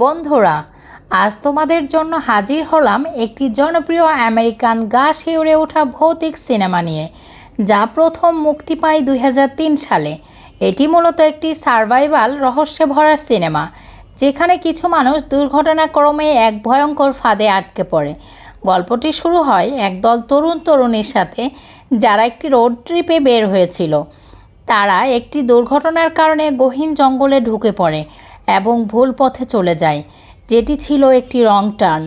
বন্ধুরা, আজ তোমাদের জন্য হাজির হলাম একটি জনপ্রিয় আমেরিকান গা শিউরে ওঠা ভৌতিক সিনেমা নিয়ে, যা প্রথম মুক্তি পায় দুই হাজার তিন সালে। এটি মূলত একটি সার্ভাইভাল রহস্যে ভরা সিনেমা, যেখানে কিছু মানুষ দুর্ঘটনাক্রমে এক ভয়ঙ্কর ফাঁদে আটকে পড়ে। গল্পটি শুরু হয় একদল তরুণ তরুণীর সাথে, যারা একটি রোড ট্রিপে বের হয়েছিল। তারা একটি দুর্ঘটনার কারণে গহীন জঙ্গলে ঢুকে পড়ে। এবং ভুল পথে চলে যায়। যেটি ছিল একটি রং টার্ন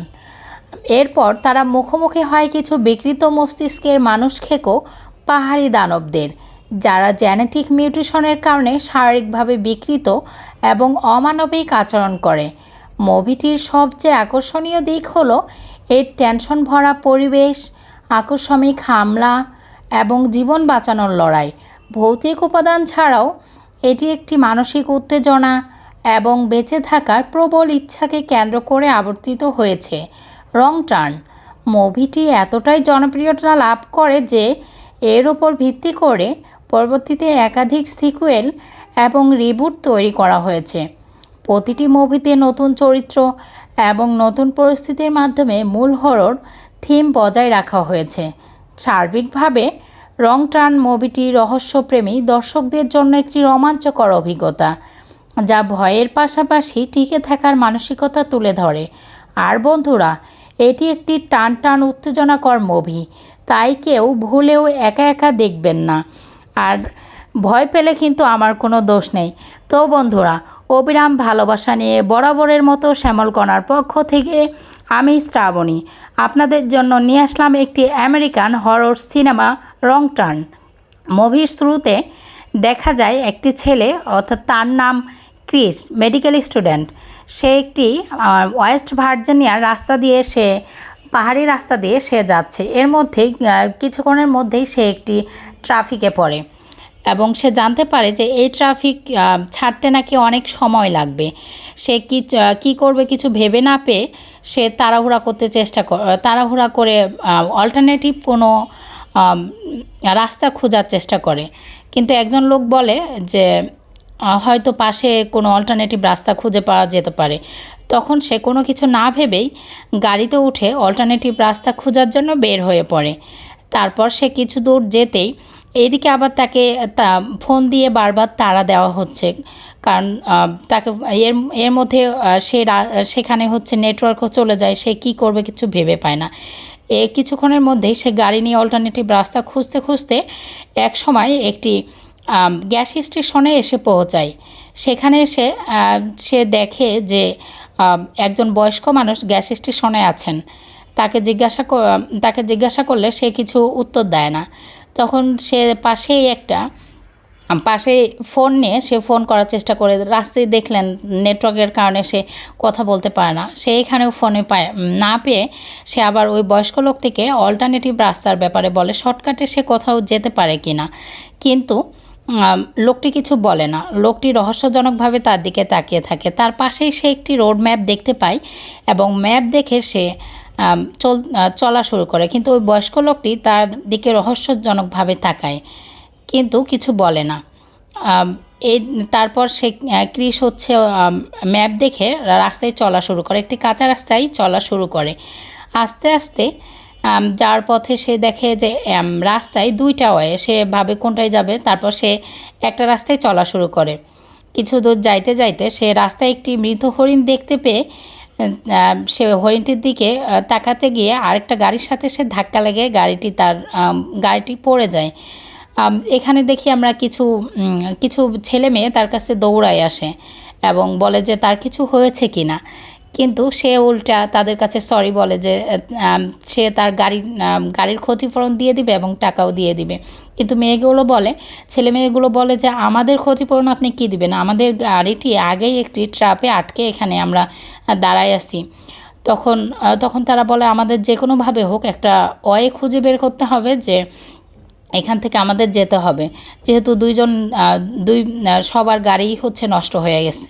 এরপর তারা মুখোমুখি হয় কিছু বিকৃত মস্তিষ্কের মানুষ খেকো পাহাড়ি দানবদের, যারা জেনেটিক মিউটেশনের কারণে শারীরিকভাবে বিকৃত এবং অমানবিক আচরণ করে। মুভিটির সবচেয়ে আকর্ষণীয় দিক হলো এর টেনশন ভরা পরিবেশ, আকস্মিক হামলা এবং জীবন বাঁচানোর লড়াই। ভৌতিক উপাদান ছাড়াও এটি একটি মানসিক উত্তেজনা এবং বেঁচে থাকার প্রবল ইচ্ছাকে কেন্দ্র করে আবর্তিত হয়েছে। রং টার্ন মুভিটি এতটাই জনপ্রিয়তা লাভ করে যে এর ওপর ভিত্তি করে পরবর্তীতে একাধিক সিকুয়েল এবং রিবুট তৈরি করা হয়েছে। প্রতিটি মুভিতে নতুন চরিত্র এবং নতুন পরিস্থিতির মাধ্যমে মূল হরর থিম বজায় রাখা হয়েছে। সার্বিকভাবে রং টার্ন মুভিটি রহস্যপ্রেমী দর্শকদের জন্য একটি রোমাঞ্চকর অভিজ্ঞতা। যা ভয়ের পাশাপাশি টিকে থাকার মানসিকতা তুলে ধরে। আর বন্ধুরা, এটি একটি টান টান উত্তেজনাকর মুভি, তাই কেউ ভুলেও একা একা দেখবেন না। আর ভয় পেলে কিন্তু আমার কোনো দোষ নেই। তো বন্ধুরা, অবিরাম ভালোবাসা নিয়ে বরাবরের মতো শ্যামলকণার পক্ষ থেকে আমি শ্রাবণী। আপনাদের জন্য নিয়ে আসলাম একটি American horror cinema wrong turn মুভির শুরুতে দেখা যায় একটি ছেলে, অর্থাৎ তার নাম ক্রিস মেডিকেল স্টুডেন্ট সে একটি ওয়েস্ট ভার্জিনিয়ার রাস্তা দিয়ে সে, পাহাড়ি রাস্তা দিয়ে সে যাচ্ছে। এর মধ্যেই কিছুক্ষণের মধ্যেই সে একটি ট্রাফিকে পড়ে এবং সে জানতে পারে যে এই ট্রাফিক ছাড়তে নাকি অনেক সময় লাগবে। সে কি কী করবে কিছু ভেবে না পেয়ে সে তাড়াহুড়া করতে চেষ্টা তাড়াহুড়া করে অল্টারনেটিভ কোনো রাস্তা খোঁজার চেষ্টা করে। কিন্তু একজন লোক বলে যে হয়তো পাশে কোনো অল্টারনেটিভ রাস্তা খুঁজে পাওয়া যেতে পারে। তখন সে কোনো কিছু না ভেবেই গাড়িতে উঠে অল্টারনেটিভ রাস্তা খোঁজার জন্য বের হয়ে পড়ে। তারপর সে কিছু দূর যেতেই এদিকে আবার তাকে তা ফোন দিয়ে বারবার তাড়া দেওয়া হচ্ছে। কারণ তাকে এর এর মধ্যে সে সেখানে হচ্ছে নেটওয়ার্কও চলে যায়, সে কি করবে কিছু ভেবে পায় না। এ কিছুক্ষণের মধ্যেই সে গাড়ি নিয়ে অল্টারনেটিভ রাস্তা খুঁজতে খুঁজতে এক সময় একটি গ্যাস স্টেশনে এসে পৌঁছায়। সেখানে এসে সে দেখে যে একজন বয়স্ক মানুষ গ্যাস স্টেশনে আছেন। তাকে জিজ্ঞাসা তাকে জিজ্ঞাসা করলে সে কিছু উত্তর দেয় না। তখন সে পাশেই একটা পাশে ফোন নিয়ে সে ফোন করার চেষ্টা করে। রাস্তায় দেখলেন, নেটওয়ার্কের কারণে সে কথা বলতে পারে না। সে এখানেও ফোনে পায় না পেয়ে সে আবার ওই বয়স্ক লোক থেকে অল্টারনেটিভ রাস্তার ব্যাপারে বলে, শর্টকাটে সে কোথাও যেতে পারে কি না? কিন্তু লোকটি কিছু বলে না। লোকটি রহস্যজনকভাবে তার দিকে তাকিয়ে থাকে। তার পাশেই সে একটি রোড ম্যাপ দেখতে পায় এবং ম্যাপ দেখে সে চল চলা শুরু করে। কিন্তু ওই বয়স্ক লোকটি তার দিকে রহস্যজনকভাবে তাকায়, কিন্তু কিছু বলে না। এই তারপর সে ক্রিস হচ্ছে ম্যাপ দেখে রাস্তায় চলা শুরু করে। একটি কাঁচা রাস্তায় চলা শুরু করে। আস্তে আস্তে যাওয়ার পথে সে দেখে যে রাস্তায় দুইটা ওয়ে সে ভাবে কোনটায় যাবে, তারপর সে একটা রাস্তায় চলা শুরু করে। কিছু দূর যাইতে যাইতে সে রাস্তায় একটি মৃত হরিণ দেখতে পেয়ে সে হরিণটির দিকে তাকাতে গিয়ে আরেকটা গাড়ির সাথে সে ধাক্কা লেগে গাড়িটি তার গাড়িটি পড়ে যায়। এখানে দেখি আমরা কিছু কিছু ছেলে মেয়ে তার কাছে দৌড়ায় আসে এবং বলে যে, তার কিছু হয়েছে কি না কিন্তু সে উল্টা তাদের কাছে সরি বলে যে সে তার গাড়ি আম, গাড়ির ক্ষতিপূরণ দিয়ে দিবে এবং টাকাও দিয়ে দিবে। কিন্তু মেয়েগুলো বলে ছেলে মেয়েগুলো বলে যে আমাদের ক্ষতিপূরণ আপনি কি দিবেন? আমাদের গাড়িটি আগেই একটি ট্রাপে আটকে এখানে আমরা দাঁড়ায় আছি। তখন তখন তারা বলে আমাদের যে কোনোভাবে হোক একটা অয়ে খুঁজে বের করতে হবে যে এখান থেকে আমাদের যেতে হবে। যেহেতু দুইজন দুই সবার গাড়িই হচ্ছে নষ্ট হয়ে গেছে।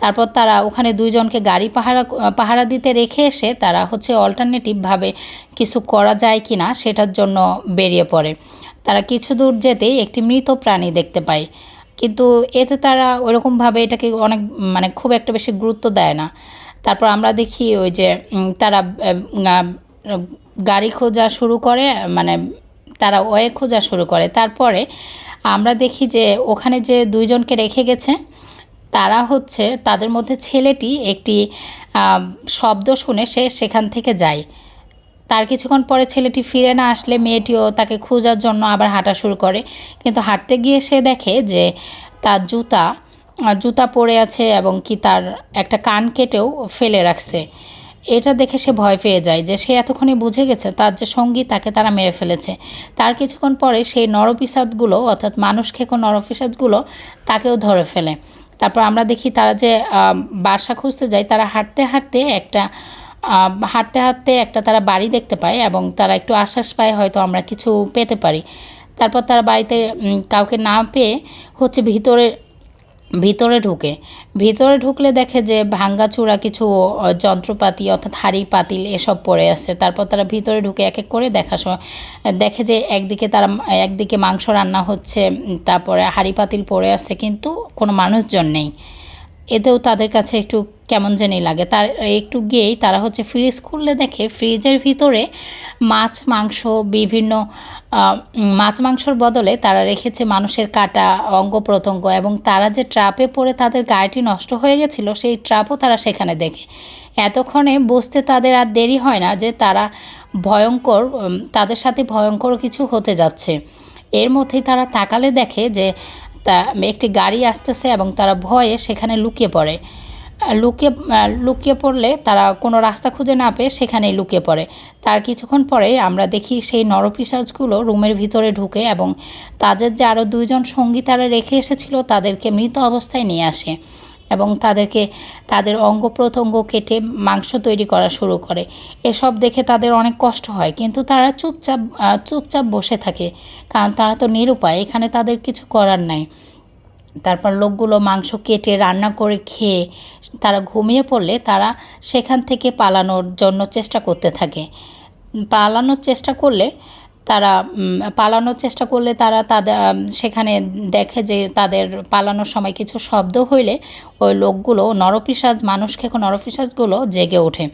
তারপর তারা ওখানে দুইজনকে গাড়ি পাহারা পাহারা দিতে রেখে এসে তারা হচ্ছে অল্টারনেটিভভাবে কিছু করা যায় কি না সেটার জন্য বেরিয়ে পড়ে। তারা কিছু দূর যেতেই একটি মৃত প্রাণী দেখতে পায়। কিন্তু এতে তারা ওইরকমভাবে এটাকে অনেক মানে খুব একটা বেশি গুরুত্ব দেয় না। তারপর আমরা দেখি ওই যে তারা গাড়ি খোঁজা শুরু করে মানে তারা ওয়ে খোঁজা শুরু করে। তারপরে আমরা দেখি যে ওখানে যে দুইজনকে রেখে গেছে তারা হচ্ছে, তাদের মধ্যে ছেলেটি একটি শব্দ শুনে সে সেখান থেকে যায়। তার কিছুক্ষণ পরে ছেলেটি ফিরে না আসলে মেয়েটিও তাকে খোঁজার জন্য আবার হাঁটা শুরু করে। কিন্তু হাঁটতে গিয়ে সে দেখে যে তার জুতা জুতা পড়ে আছে এবং কি তার একটা কান কেটেও ফেলে রাখছে। এটা দেখে সে ভয় পেয়ে যায় যে সে এতক্ষণে বুঝে গেছে তার যে সঙ্গী তাকে তারা মেরে ফেলেছে। তার কিছুক্ষণ পরে সেই নরপিসাদগুলো অর্থাৎ মানুষ খেকো নরপিসাদগুলো তাকেও ধরে ফেলে। তারপর আমরা দেখি তারা যে বাসা খুঁজতে যায়, তারা হাঁটতে হাঁটতে একটা হাঁটতে হাঁটতে একটা তারা বাড়ি দেখতে পায় এবং তারা একটু আশ্বাস পায় হয়তো আমরা কিছু পেতে পারি। তারপর তারা বাড়িতে কাউকে না পেয়ে হচ্ছে ভিতরে ভিতরে ঢুকে। ভিতরে ঢুকলে দেখে যে ভাঙ্গাচূড়া কিছু যন্ত্রপাতি অর্থাৎ হাড়ি, পাতিল এসব পড়ে আছে। তারপর তারা ভিতরে ঢুকে এক এক করে দেখা দেখে যে একদিকে তারা, একদিকে মাংস রান্না হচ্ছে তারপরে হাড়ি, পাতিল পড়ে আছে, কিন্তু কোনো মানুষজন নেই। এতেও তাদের কাছে একটু কেমন জানি লাগে। তার একটু গিয়েই তারা হচ্ছে ফ্রিজ খুললে দেখে ফ্রিজের ভিতরে মাছ, মাংস, বিভিন্ন মাছ, মাংসর বদলে তারা রেখেছে মানুষের কাটা, অঙ্গ প্রত্যঙ্গ এবং তারা যে ট্রাপে পড়ে তাদের গাড়িটি নষ্ট হয়ে গেছিল, সেই ট্রাপও তারা সেখানে দেখে। এতক্ষণে বুঝতে তাদের আর দেরি হয় না যে তারা ভয়ঙ্কর তাদের সাথে ভয়ঙ্কর কিছু হতে যাচ্ছে। এর মধ্যেই তারা তাকালে দেখে যে তা, একটি গাড়ি আসতেছে এবং তারা ভয়ে সেখানে লুকিয়ে পড়ে। লুকিয়ে লুকিয়ে পড়লে তারা কোনো রাস্তা খুঁজে না পেয়ে সেখানেই লুকিয়ে পড়ে। তার কিছুক্ষণ পরে আমরা দেখি সেই নরপিসাজগুলো রুমের ভিতরে ঢুকে এবং তাদের যে আরও দুইজন সঙ্গী তারা রেখে এসেছিল, তাদেরকে মৃত অবস্থায় নিয়ে আসে। এবং তাদেরকে, তাদের অঙ্গ প্রত্যঙ্গ কেটে মাংস তৈরি করা শুরু করে। এসব দেখে তাদের অনেক কষ্ট হয়, কিন্তু তারা চুপচাপ চুপচাপ বসে থাকে, কারণ তারা তো নিরুপায়, এখানে তাদের কিছু করার নাই। তারপর লোকগুলো মাংস কেটে রান্না করে খেয়ে, তারা ঘুমিয়ে পড়লে তারা সেখান থেকে পালানোর জন্য চেষ্টা করতে থাকে। পালানোর চেষ্টা করলে তারা পালানোর চেষ্টা করলে তারা তাদের সেখানে দেখে যে তাদের পালানোর সময় কিছু শব্দ হইলে ওই লোকগুলো নরপিসাজ মানুষ খেকো নরপিসাজগুলো জেগে ওঠে।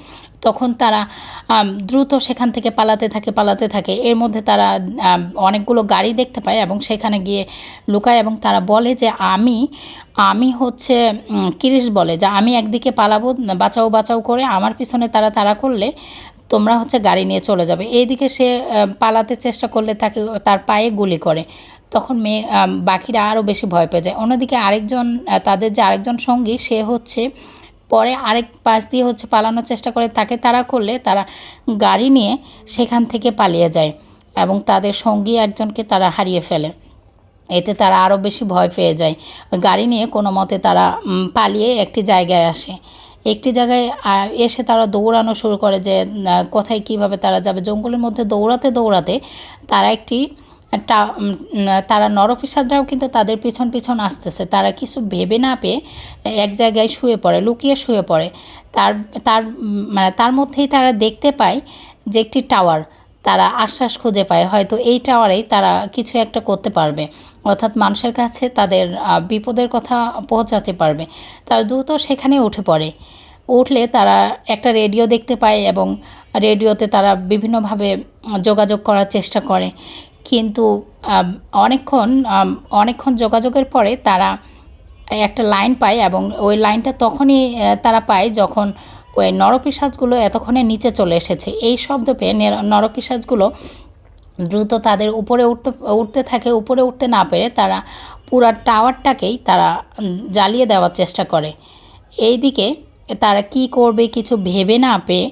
তখন তারা দ্রুত সেখান থেকে পালাতে থাকে পালাতে থাকে। এর মধ্যে তারা অনেকগুলো গাড়ি দেখতে পায় এবং সেখানে গিয়ে লুকায় এবং তারা বলে যে আমি আমি হচ্ছে কিরিশ বলে, যে আমি একদিকে পালাবো, বাঁচাও বাঁচাও করে, আমার পিছনে তারা তারা করলে তোমরা হচ্ছে গাড়ি নিয়ে চলে যাবে। এইদিকে সে পালাতে চেষ্টা করলে তাকে, তার পায়ে গুলি করে। তখন মেয়ে বাকিরা আরও বেশি ভয় পেয়ে যায়। অন্যদিকে আরেকজন তাদের যে আরেকজন সঙ্গী, সে হচ্ছে, পরে আরেক পাশ দিয়ে হচ্ছে পালানোর চেষ্টা করে, তাকে তারা করলে তারা গাড়ি নিয়ে সেখান থেকে পালিয়ে যায় এবং তাদের সঙ্গী একজনকে তারা হারিয়ে ফেলে। এতে তারা আরও বেশি ভয় পেয়ে যায়। গাড়ি নিয়ে কোনো মতে তারা পালিয়ে একটি জায়গায় আসে। একটি জায়গায় এসে তারা দৌড়ানো শুরু করে যে কোথায় কীভাবে তারা যাবে। জঙ্গলের মধ্যে দৌড়াতে দৌড়াতে তারা একটি তারা নরফিসাররাও কিন্তু তাদের পিছন পিছন আসতেছে। তারা কিছু ভেবে না পেয়ে এক জায়গায় শুয়ে পড়ে, লুকিয়ে শুয়ে পড়ে। তার তার মানে তার মধ্যেই তারা দেখতে পায় যে একটি টাওয়ার, তারা আশ্বাস খুঁজে পায়। হয়তো এই টাওয়ারেই তারা কিছু একটা করতে পারবে। অর্থাৎ মানুষের কাছে তাদের বিপদের কথা পৌঁছাতে পারবে। তারা দ্রুত সেখানে উঠে পড়ে। উঠলে তারা একটা রেডিও দেখতে পায় এবং রেডিওতে তারা বিভিন্নভাবে যোগাযোগ করার চেষ্টা করে। কিন্তু অনেকক্ষণ অনেকক্ষণ যোগাযোগের পরে তারা একটা লাইন পায় এবং ওই লাইনটা তখনই তারা পায় যখন ওই নরপিসাজগুলো এতক্ষণে নিচে চলে এসেছে। এই শব্দ পেয়ে নরপিসাজগুলো দ্রুত তাদের উপরে উঠতে উঠতে থাকে, উপরে উঠতে না পেরে তারা পুরা টাওয়ারটাকেই তারা জ্বালিয়ে দেওয়ার চেষ্টা করে। এইদিকে তারা কি করবে কিছু ভেবে না পেয়ে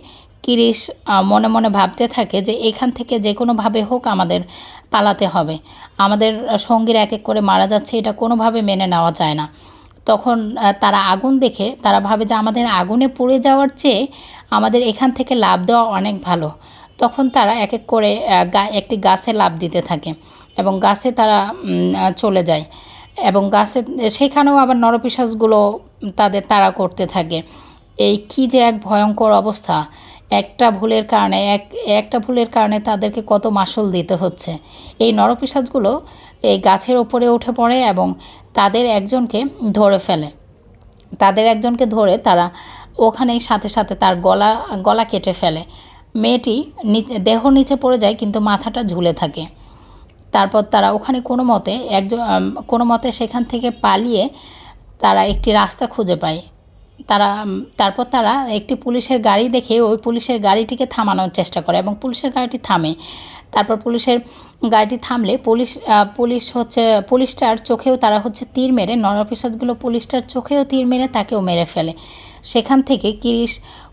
কিরিশ মনে মনে ভাবতে থাকে যে এখান থেকে যে কোনোভাবে হোক আমাদের পালাতে হবে। আমাদের সঙ্গীরা এক এক করে মারা যাচ্ছে, এটা কোনোভাবে মেনে নেওয়া যায় না। তখন তারা আগুন দেখে, তারা ভাবে যে আমাদের আগুনে পুড়ে যাওয়ার চেয়ে আমাদের এখান থেকে লাভ দেওয়া অনেক ভালো। তখন তারা এক এক করে একটি গাছে লাভ দিতে থাকে এবং গাছে তারা চলে যায় এবং গাছে, সেখানেও আবার নরপিসাজগুলো তাদের তাড়া করতে থাকে। এই কি যে এক ভয়ঙ্কর অবস্থা। একটা ভুলের কারণে, এক, একটা ভুলের কারণে তাদেরকে কত মাসুল দিতে হচ্ছে। এই নরপিসাজগুলো এই গাছের ওপরে উঠে পড়ে এবং তাদের একজনকে ধরে ফেলে। তাদের একজনকে ধরে তারা ওখানেই সাথে সাথে তার গলা গলা কেটে ফেলে। মেয়েটি নিচে দেহ নিচে পড়ে যায়, কিন্তু মাথাটা ঝুলে থাকে। তারপর তারা ওখানে কোনো মতে একজন কোনো মতে সেখান থেকে পালিয়ে তারা একটি রাস্তা খুঁজে পায়। তারা তারপর তারা একটি পুলিশের গাড়ি দেখে ওই পুলিশের গাড়িটিকে থামানোর চেষ্টা করে এবং পুলিশের গাড়িটি থামে। তারপর পুলিশের গাড়িটি থামলে পুলিশ পুলিশ হচ্ছে, পুলিশটার চোখেও তারা হচ্ছে তীর মেরে নরপিসাদগুলো পুলিশটার চোখেও তীর মেরে তাকেও মেরে ফেলে। সেখান থেকে কিরিশ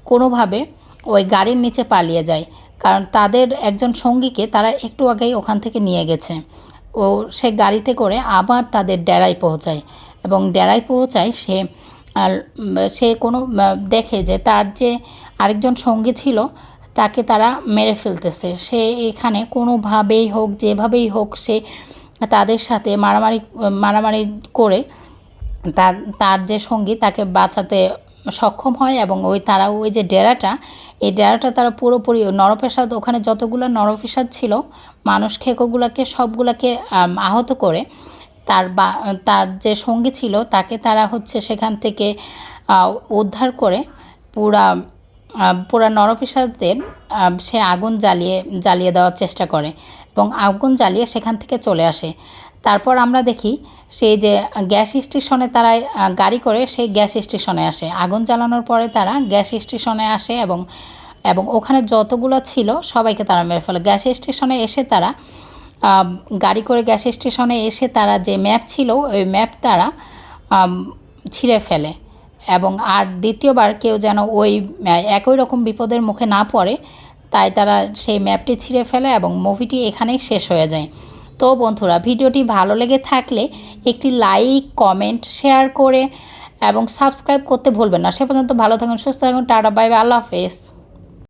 কোনোভাবে ওই গাড়ির নিচে পালিয়ে যায়। কারণ তাদের একজন সঙ্গীকে তারা একটু আগেই ওখান থেকে নিয়ে গেছে। ও সে গাড়িতে করে আবার তাদের ডেরায় পৌঁছায় এবং ডেরায় পৌঁছায় সে সে কোনো দেখে যে তার যে আরেকজন সঙ্গী ছিল, তাকে তারা মেরে ফেলতেছে। সে এখানে কোনোভাবেই হোক, যেভাবেই হোক, সে তাদের সাথে মারামারি মারামারি করে তার তার যে সঙ্গী তাকে বাঁচাতে সক্ষম হয় এবং ওই তারা ওই যে ডেরাটা, এই ডেরাটা তারা পুরোপুরি নরপ্রাসাদ, ওখানে যতগুলো নরপ্রাসাদ ছিল, মানুষ খেকোগুলোকে, সবগুলোকে আহত করে তার বা, তার যে সঙ্গী ছিল তাকে তারা হচ্ছে সেখান থেকে উদ্ধার করে পুরা পুরা নরপিসাদের সে আগুন জ্বালিয়ে জ্বালিয়ে দেওয়ার চেষ্টা করে এবং আগুন জ্বালিয়ে সেখান থেকে চলে আসে। তারপর আমরা দেখি সেই যে গ্যাস স্টেশনে তারা গাড়ি করে সেই গ্যাস স্টেশনে আসে। আগুন জ্বালানোর পরে তারা গ্যাস স্টেশনে আসে এবং এবং ওখানে যতগুলো ছিল সবাইকে তারা মেরে ফেলে। গ্যাস স্টেশনে এসে তারা গাড়ি করে গ্যাস স্টেশনে এসে তারা যে ম্যাপ ছিল, ওই ম্যাপ তারা ছিঁড়ে ফেলে। এবং আর দ্বিতীয়বার কেউ যেন ওই একই রকম বিপদের মুখে না পড়ে, তাই তারা সেই ম্যাপটি ছিঁড়ে ফেলে এবং মুভিটি এখানেই শেষ হয়ে যায়। তো বন্ধুরা, ভিডিওটি ভালো লেগে থাকলে একটি লাইক, কমেন্ট, শেয়ার করে এবং সাবস্ক্রাইব করতে ভুলবেন না। সে পর্যন্ত ভালো থাকুন, সুস্থ থাকুন, টাটা, বাই বাই, আল্লাহ হাফেজ।